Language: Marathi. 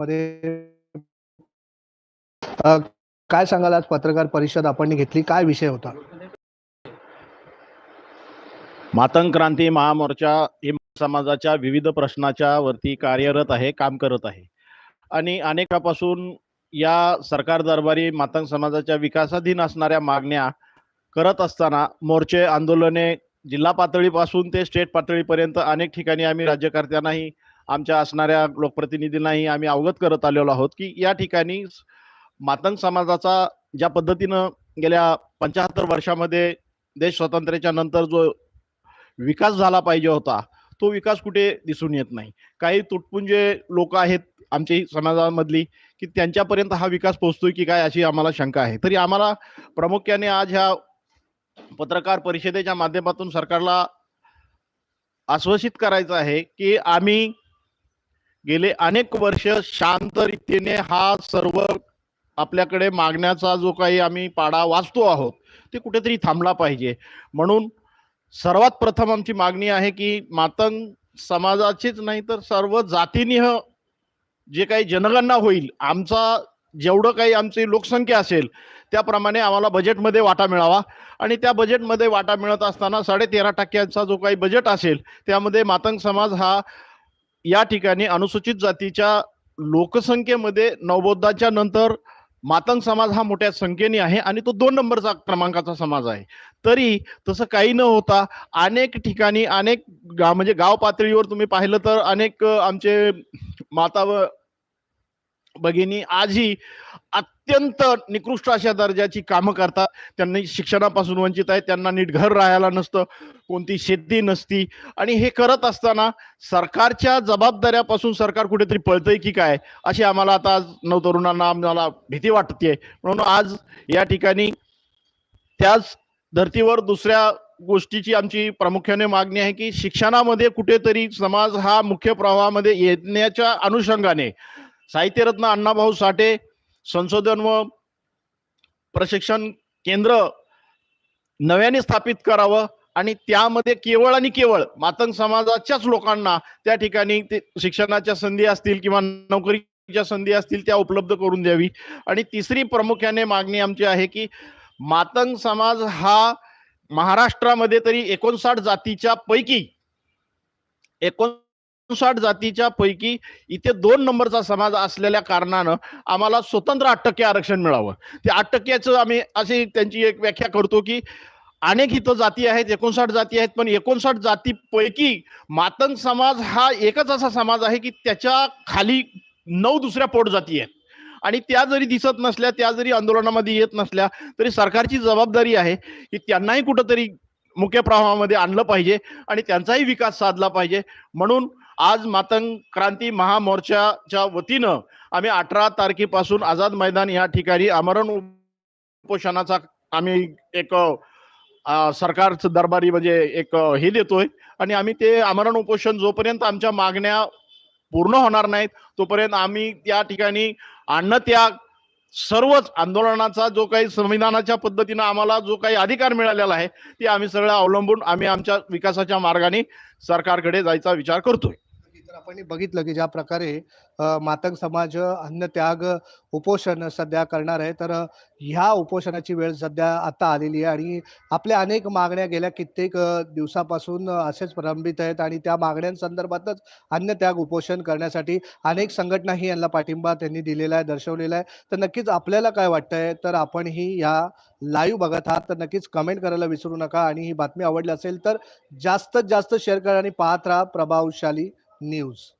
मध्ये काय सांगाल आज पत्रकार परिषद आपण घेतली? काय विषय होता? मातंग क्रांती महामोर्चा हे समाजाच्या विविध प्रश्नाच्या वरती कार्यरत आहे काम करत आहे. आणि अनेकापासून या सरकार दरबारी मातंग समाजाच्या विकासाधीन असणाऱ्या मागण्या करत असताना मोर्चे आंदोलने जिल्हा पातळीपासून ते स्टेट पातळीपर्यंत अनेक ठिकाणी आम्ही राज्यकर्त्यांनाही आमच्या असणाऱ्या लोकप्रतिनिधींनाही आम्ही अवगत करत आलेलो आहोत की या ठिकाणी मातंग समाजाचा ज्या पद्धतीनं गेल्या पंच्याहत्तर वर्षामध्ये देश स्वातंत्र्याच्या नंतर जो विकास झाला पाहिजे होता तो विकास कुठे दिसून येत नाही. काही तुटपुंजे लोक आहेत आमची समाजामधली की त्यांच्यापर्यंत हा विकास पोहोचतोय की काय अशी आम्हाला शंका आहे. तरी आम्हाला प्रामुख्याने आज ह्या पत्रकार परिषदेच्या माध्यमातून सरकारला आश्वासित करायचं आहे की आम्ही गेले अनेक वर्ष शांत रीतीने हा सर्व आपल्याकडे मागण्याचा जो काही आम्ही पाडा वाचतो आहोत ते कुठेतरी थांबला पाहिजे. म्हणून सर्वात प्रथम आमची मागणी आहे की मातंग समाजाचीच नाही तर सर्व जातीनिह जे काही जनगणना होईल आमचा जेवढं काही आमची लोकसंख्या असेल त्याप्रमाणे आम्हाला बजेटमध्ये वाटा मिळावा. आणि त्या बजेटमध्ये वाटा मिळत असताना साडे तेरा टक्क्यांचा जो काही बजेट असेल त्यामध्ये मातंग समाज हा या ठिकाणी अनुसूचित जातीच्या लोकसंख्येमध्ये नवबोधाच्या नंतर मातंग समाज हा मोठ्या संख्येने आहे आणि तो दोन नंबरचा क्रमांकाचा समाज आहे. तरी तसं काही न होता अनेक ठिकाणी अनेक गा म्हणजे गाव पातळीवर तुम्ही पाहिलं तर अनेक आमचे माता व भगिनी आजही अत्यंत निकृष्ट अशा दर्जाची कामं करतात. त्यांनी शिक्षणापासून वंचित आहे त्यांना नीट घर राहायला नसतं कोणती शेती नसती. आणि हे करत असताना सरकारच्या जबाबदाऱ्यापासून सरकार कुठेतरी पळतंय की काय? अशी आम्हाला आता आज नवतरुणांना आम्हाला भीती वाटते म्हणून आज या ठिकाणी त्याच धर्तीवर दुसऱ्या गोष्टीची आमची प्रामुख्याने मागणी आहे की शिक्षणामध्ये कुठेतरी समाज हा मुख्य प्रवाहामध्ये येण्याच्या अनुषंगाने साहित्यरत्न अण्णाभाऊ साठे संशोधन व प्रशिक्षण केंद्र नव्याने स्थापित करावं आणि त्यामध्ये केवळ आणि केवळ मातंग समाजाच्याच लोकांना त्या ठिकाणी ते शिक्षणाच्या संधी असतील किंवा नोकरीच्या संधी असतील त्या उपलब्ध करून द्यावी. आणि तिसरी प्रामुख्याने मागणी आमची आहे की मातंग समाज हा महाराष्ट्रामध्ये तरी एकोणसाठ जातीच्या पैकी एकोण एकोणसाठ जातीच्या पैकी इथे दोन नंबरचा समाज असलेल्या कारणानं आम्हाला स्वतंत्र आठ टक्के आरक्षण मिळावं. ते आठ टक्क्याचं आम्ही अशी त्यांची एक व्याख्या करतो की अनेक इथं जाती आहेत एकोणसाठ जाती आहेत पण एकोणसाठ जातीपैकी मातंग समाज हा एकच असा समाज आहे की त्याच्याखाली नऊ दुसऱ्या पोट जाती आहेत. आणि त्या जरी दिसत नसल्या त्या जरी आंदोलनामध्ये येत नसल्या तरी सरकारची जबाबदारी आहे की त्यांनाही कुठंतरी मुख्य प्रवाहामध्ये आणलं पाहिजे आणि त्यांचाही विकास साधला पाहिजे. म्हणून आज मातंग क्रांती महामोर्चाच्या वतीनं आम्ही अठरा तारखेपासून आझाद मैदान या ठिकाणी आमरण उपोषणाचा आम्ही एक सरकारचं दरबारी म्हणजे एक हे देतोय. आणि आम्ही ते आमरण उपोषण जोपर्यंत आमच्या मागण्या पूर्ण होणार नाहीत तोपर्यंत आम्ही त्या ठिकाणी अन्न त्याग सर्वच आंदोलनाचा जो काही संविधानाच्या पद्धतीनं आम्हाला जो काही अधिकार मिळालेला आहे ते आम्ही सगळं अवलंबून आम्ही आमच्या विकासाच्या मार्गाने सरकारकडे जायचा विचार करतोय. तर आपण बघितलं की ज्या प्रकारे मातंग समाज अन्न त्याग उपोषण सध्या करणार आहे तर ह्या उपोषणाची वेळ सध्या आता आलेली आहे आणि आपल्या अनेक मागण्या गेल्या कित्येक दिवसापासून असेच प्रलंबित आहेत आणि त्या मागण्यांसंदर्भातच अन्न त्याग उपोषण करण्यासाठी अनेक संघटनाही यांना पाठिंबा त्यांनी दिलेला आहे दर्शवलेला आहे. तर नक्कीच आपल्याला काय वाटतंय तर आपणही या लाईव्ह बघत आहात तर नक्कीच कमेंट करायला विसरू नका आणि ही बातमी आवडली असेल तर जास्तीत जास्त शेअर करा आणि पाहत राहा प्रभावशाली news.